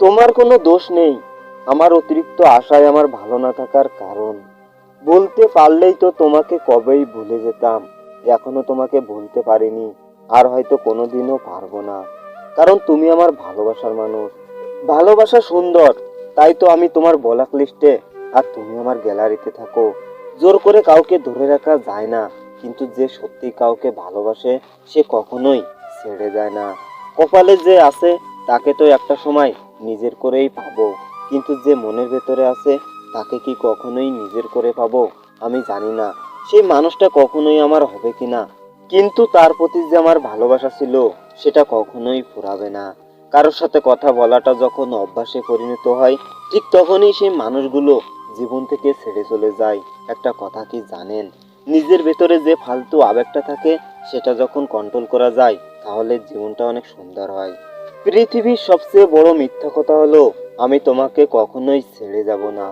তোমার কোনো দোষ নেই। আমার অতিরিক্ত আশায় আমার ভালো না থাকার কারণ। বলতে পারলেই তো তোমাকে কবেই ভুলে যেতাম। এখনও তোমাকে ভুলতে পারিনি, আর হয়তো কোনোদিনও পারব না। কারণ তুমি আমার ভালোবাসার মানুষ। ভালোবাসা সুন্দর, তাই তো আমি তোমার ব্লক লিস্টে, আর তুমি আমার গ্যালারিতে থাকো। জোর করে কাউকে ধরে রাখা যায় না, কিন্তু যে সত্যি কাউকে ভালোবাসে, সে কখনোই ছেড়ে যায় না। কপালে যে আছে, তাকে তো একটা সময় নিজের করেই পাবো কিন্তু যে মনের ভেতরে আছে, তাকে কি কখনোই নিজের করে পাবো আমি জানি না। সেই মানুষটা কখনোই আমার হবে কিনা কিন্তু তার প্রতি যে আমার ভালোবাসা ছিল, সেটা কখনোই ফুরাবে না। কারোর সাথে কথা বলাটা যখন অভ্যাসে পরিণত হয়, ঠিক তখনই সেই মানুষগুলো জীবন থেকে ছেড়ে চলে যায়। একটা কথা কি জানেন? নিজের ভেতরে যে ফালতু আবেগটা থাকে, সেটা যখন কন্ট্রোল করা যায়, তাহলে জীবনটা অনেক সুন্দর হয়। পৃথিবীর সবচেয়ে বড় মিথ্যা কথা হলো আমি তোমাকে কখনোই ছেড়ে যাব না।